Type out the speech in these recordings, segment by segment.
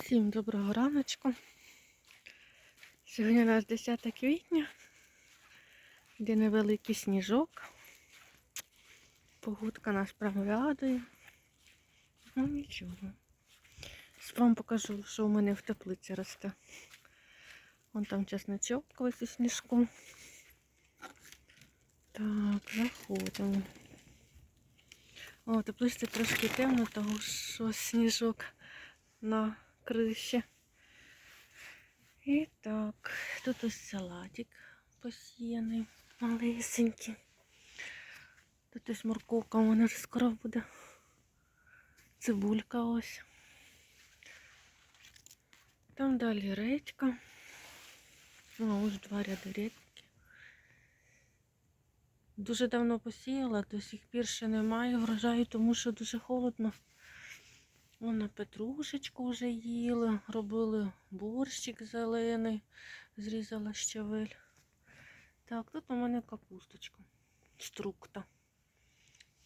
Всім доброго раночку. Сьогодні у нас 10 квітня, де невеликий сніжок. Погодка нас прямо радує. Ну нічого. Вам покажу, що у мене в теплиці росте. Вон там чесночок весь у сніжку. Так, заходимо. О, теплиці трошки темно, тому що сніжок на криші. І так, тут ось салатик посіяний, малесенький. Тут ось морковка, мене вже скоро буде. Цибулька ось. Там далі редька. Ну, ось два ряди редьки. Дуже давно посіяла, до сих пір ще немає врожаю, тому що дуже холодно. Вона петрушечку вже їли, робили борщик зелений, зрізала щавель. Так, тут у мене капусточка. Структа.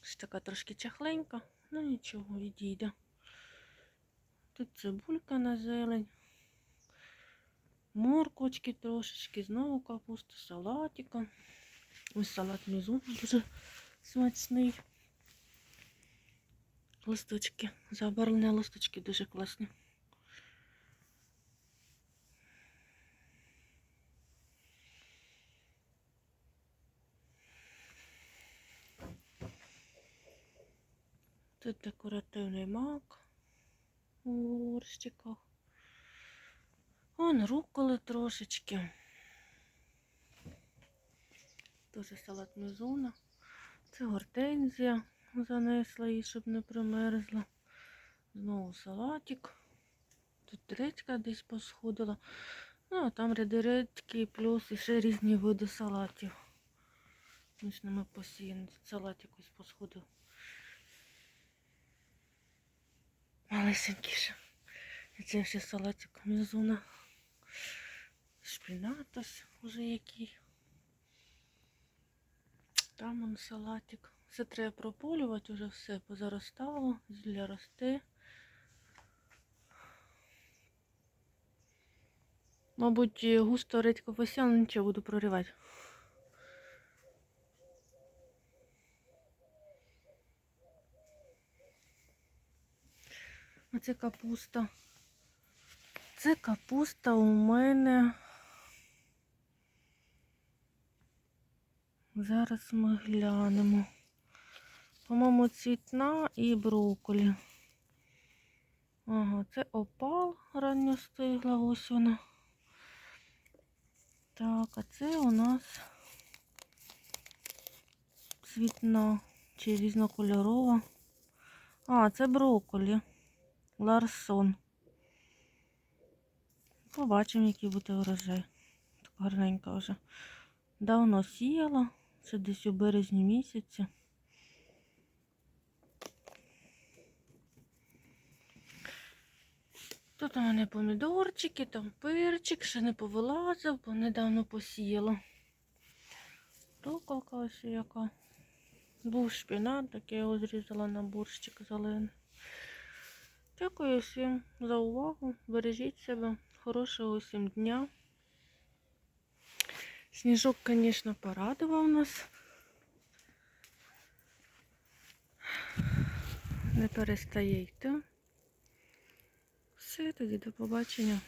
Ось така трошки чахленька, ну нічого, відійде. Тут цибулька на зелень. Морквочки трошечки, знову капуста, салатика. Ось салат мізуна дуже смачний. Листочки. Забарвлені листочки дуже класні. Тут декоративний мак у горщиках. Вон руколи трошечки. Тоже салат мізуна. Це гортензія. Занесла її, щоб не примерзла. Знову салатик. Тут редька десь посходила. Ну, а там ряди редьки, плюс і ще різні види салатів. З ними посіяні. Салатик ось посходив. Малесенький. І це ще салатик мізуна. Шпінат ось уже який. Там он салатик. Все треба прополювати, вже все позаростало, зілля росте. Мабуть, густо редько посіяно, нічого буду проривати. Оце капуста. Це капуста у мене. Зараз ми глянемо. По-моєму, цвітна і брокколі. Ага, це опал ранньо стигла, ось вона. Так, а це у нас цвітна чи різнокольорова. А, це брокколі. Ларсон. Побачимо, який буде врожай. Так гарненька вже. Давно сіяла. Це десь у березні місяці. Тут у мене помідорчики, там перчик, ще не повилазив, бо недавно посіяла. Руколка ось яка. Був шпінат, так я його зрізала на борщик зелений. Дякую всім за увагу. Бережіть себе. Хорошого всім дня. Сніжок, звісно, порадував нас. Не перестає йти. Все, тоді до побачення.